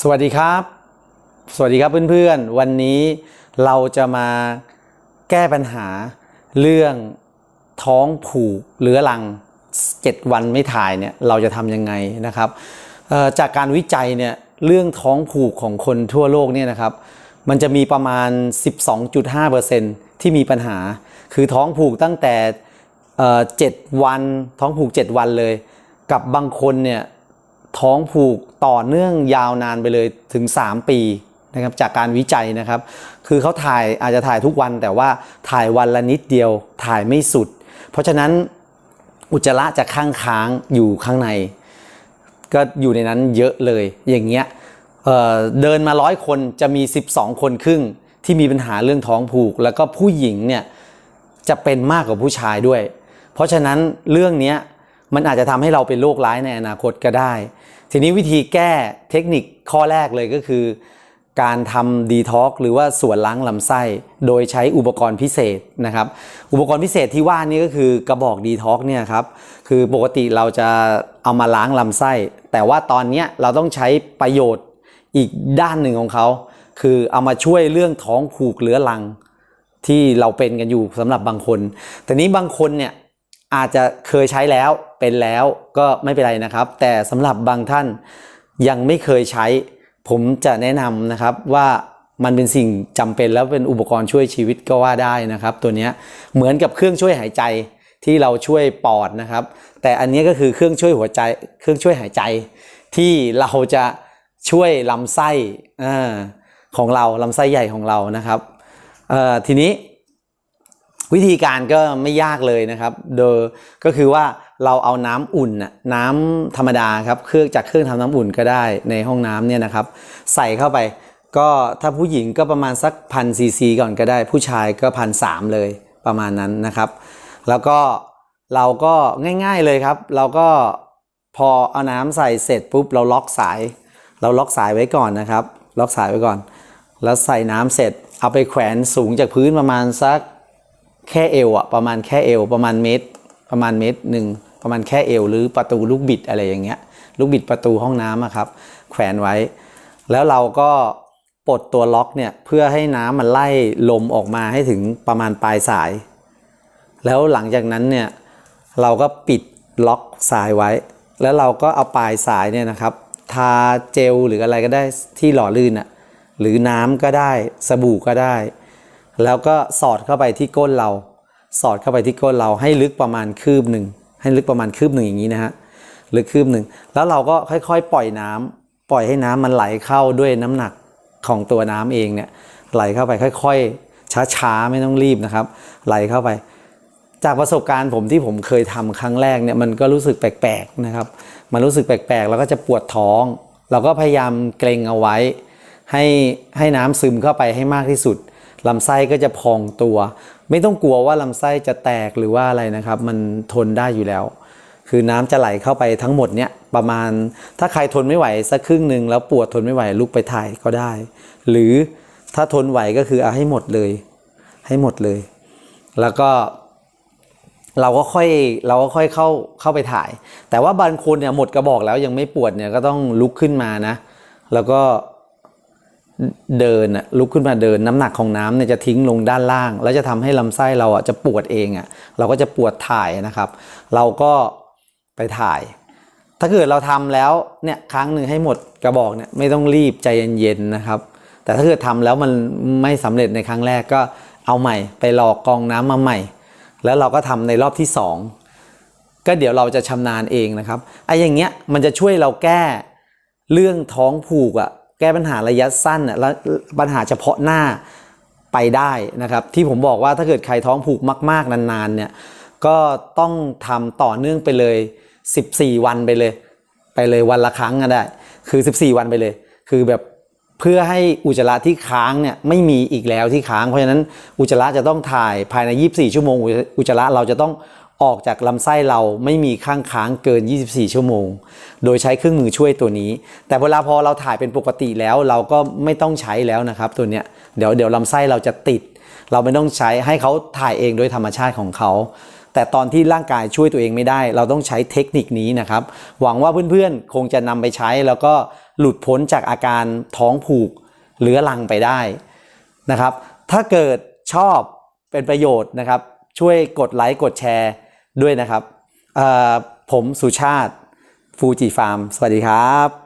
สวัสดีครับ สวัสดีครับเพื่อนๆ วันนี้เราจะมาแก้ปัญหาเรื่องท้องผูกเรื้อรัง 7 วันไม่ถ่ายเนี่ยเราจะทำยังไงนะครับ จากการวิจัยเนี่ยเรื่องท้องผูกของคนทั่วโลกเนี่ยนะครับ มันจะมีประมาณ 12.5%ที่มีปัญหา คือท้องผูกตั้งแต่เอ่อ7วันท้องผูก 7 วันเลย กับบางคนเนี่ย ท้องผูกต่อเนื่องยาวนานไปเลยถึง 3 ปีนะครับจากการวิจัยนะครับ คือเขาถ่ายอาจจะถ่ายทุกวัน แต่ว่าถ่ายวันละนิดเดียวถ่ายไม่สุด เพราะฉะนั้นอุจจาระจะค้างค้างอยู่ข้างใน ก็อยู่ในนั้นเยอะเลยอย่างเงี้ยเเดินมาร้อยคนจะมี 12 คนครึ่งที่มีปัญหาเรื่องท้องผูก แล้วก็ผู้หญิงเนี่ยจะเป็นมากกว่าผู้ชายด้วย เพราะฉะนั้นเรื่องเนี้ย มันอาจจะทำให้เราเป็นโรคร้ายในอนาคตก็ได้ ทีนี้วิธีแก้เทคนิคข้อแรกเลยก็คือ การทำดีท็อกหรือว่าส่วนล้างลำไส้ โดยใช้อุปกรณ์พิเศษนะครับ อุปกรณ์พิเศษที่ว่านี้ก็คือกระบอกดีท็อกเนี่ยครับคือปกติเราจะเอามาล้างลำไส้ แต่ว่าตอนนี้เราต้องใช้ประโยชน์อีกด้านหนึ่งของเขา คือเอามาช่วยเรื่องท้องผูกเรื้อรังที่เราเป็นกันอยู่สำหรับบางคน แต่นี้บางคนเนี่ย อาจจะเคยใช้แล้วเป็นแล้วก็ไม่เป็นไรนะครับ แต่สำหรับบางท่านยังไม่เคยใช้ ผมจะแนะนำนะครับว่ามันเป็นสิ่งจำเป็นแล้วเป็นอุปกรณ์ช่วยชีวิตก็ว่าได้นะครับ ตัวนี้เหมือนกับเครื่องช่วยหายใจที่เราช่วยปอดนะครับ แต่อันนี้ก็คือเครื่องช่วยหัวใจ เครื่องช่วยหายใจ ที่เราจะช่วยลำไส้อาของเราลำไส้ใหญ่ของเรานะครับเอ่อทีนี้ วิธีการก็ไม่ยากเลยนะครับ โดยก็คือว่าเราเอาน้ำอุ่นน่ะน้ำธรรมดาครับเครื่องจากเครื่องทำน้ำอุ่นก็ได้ในห้องน้ำเนี่ยนะครับ ใส่เข้าไปก็ถ้าผู้หญิงก็ประมาณสักพันซีซีก่อนก็ได้ ผู้ชายก็พันสามเลยประมาณนั้นนะครับ แล้วก็เราก็ง่าย ๆเลยครับ เราก็พอเอาน้ำใส่เสร็จปุ๊บเราล็อกสาย เราล็อกสายไว้ก่อนนะครับ ล็อกสายไว้ก่อน แล้วใส่น้ำเสร็จเอาไปแขวนสูงจากพื้นประมาณสัก แค่เอวอะประมาณแค่เอวประมาณเมตร ประมาณเมตรหนึ่งประมาณแค่เอว หรือประตูลูกบิดอะไรอย่างเงี้ย ลูกบิดประตูห้องน้ำอะครับ แขวนไว้ แล้วเราก็ปลดตัวล็อกเนี่ยเพื่อให้น้ำมันไล่ลมออกมาให้ถึงประมาณปลายสาย แล้วหลังจากนั้นเนี่ยเราก็ปิดล็อกสายไว้ แล้วเราก็เอาปลายสายเนี่ยนะครับ ทาเจลหรืออะไรก็ได้ที่หล่อลื่นอะหรือน้ำก็ได้สบู่ก็ได้ แล้วก็สอดเข้าไปที่ก้นเรา สอดเข้าไปที่ก้นเราให้ลึกประมาณคืบหนึ่งให้ลึกประมาณคืบหนึ่งอย่างนี้นะฮะลึกคืบหนึ่งแล้วเราก็ค่อยๆ ปล่อยน้ำปล่อยให้น้ำมันไหลเข้าด้วยน้ำหนักของตัวน้ำเองเนี่ยไหลเข้าไปค่อย ๆ ช้าๆไม่ต้องรีบนะครับ ไหลเข้าไป จากประสบการณ์ผมที่ผมเคยทำครั้งแรกเนี่ยมันก็รู้สึกแปลกๆนะครับ มันรู้สึกแปลกๆ แล้วก็จะปวดท้อง เราก็พยายามเกรงเอาไว้ ให้ให้น้ำซึมเข้าไปให้มากที่สุด ลำไส้ก็จะพองตัว ไม่ต้องกลัวว่าลำไส้จะแตกหรือว่าอะไรนะครับ มันทนได้อยู่แล้ว คือน้ำจะไหลเข้าไปทั้งหมดเนี่ยประมาณถ้าใครทนไม่ไหวสักครึ่งหนึ่งแล้วปวดทนไม่ไหวลุกไปถ่ายก็ได้ หรือถ้าทนไหวก็คือเอาให้หมดเลย ให้หมดเลย แล้วก็เราก็ค่อยเราก็ค่อยเข้าเข้าไปถ่าย แต่ว่าบางคนเนี่ยหมดกระบอกแล้วยังไม่ปวดเนี่ยก็ต้องลุกขึ้นมานะ แล้วก็ เดินอะลุกขึ้นมาเดินน้ำหนักของน้ำเนี่ยจะทิ้งลงด้านล่าง แล้วจะทำให้ลำไส้เราอะจะปวดเองอะเราก็จะปวดถ่ายนะครับ เราก็ไปถ่าย ถ้าเกิดเราทำแล้วเนี่ยครั้งหนึ่งให้หมดกระบอกเนี่ยไม่ต้องรีบใจเย็นๆนะครับ แต่ถ้าเกิดทำแล้วมันไม่สำเร็จในครั้งแรกก็เอาใหม่ ไปรอกรองน้ำมาใหม่ แล้วเราก็ทำในรอบที่สองก็เดี๋ยวเราจะชำนาญเองนะครับไอ้อย่างเงี้ยมันจะช่วยเราแก้เรื่องท้องผูกอะ แก้ปัญหาระยะสั้นอะแล้วปัญหาเฉพาะหน้าไปได้นะครับ ที่ผมบอกว่าถ้าเกิดใครท้องผูกมาก ๆ นานๆเนี่ยก็ต้องทำต่อเนื่องไปเลย 14 วันไปเลย ไปเลยวันละครั้งก็ได้ คือ 14 วันไปเลย คือแบบเพื่อให้อุจจาระที่ค้างเนี่ยไม่มีอีกแล้วที่ค้าง เพราะฉะนั้นอุจจาระจะต้องถ่ายภายใน 24 ชั่วโมง อุจจาระเราจะต้อง ออกจากลำไส้เราไม่มีข้างค้างเกิน 24 ชั่วโมง โดยใช้เครื่องมือช่วยตัวนี้ แต่เวลาพอเราถ่ายเป็นปกติแล้วเราก็ไม่ต้องใช้แล้วนะครับ ตัวเนี้ยเดี๋ยวเดี๋ยวลำไส้เราจะติด เราไม่ต้องใช้ให้เขาถ่ายเองโดยธรรมชาติของเขา แต่ตอนที่ร่างกายช่วยตัวเองไม่ได้ เราต้องใช้เทคนิคนี้นะครับ หวังว่าเพื่อนๆ คงจะนำไปใช้แล้วก็หลุดพ้นจากอาการท้องผูกเรื้อรังไปได้นะครับ ถ้าเกิดชอบเป็นประโยชน์นะครับ ช่วยกดไลค์กดแชร์ ด้วยนะครับผมสุชาติฟูจิฟาร์ม สวัสดีครับ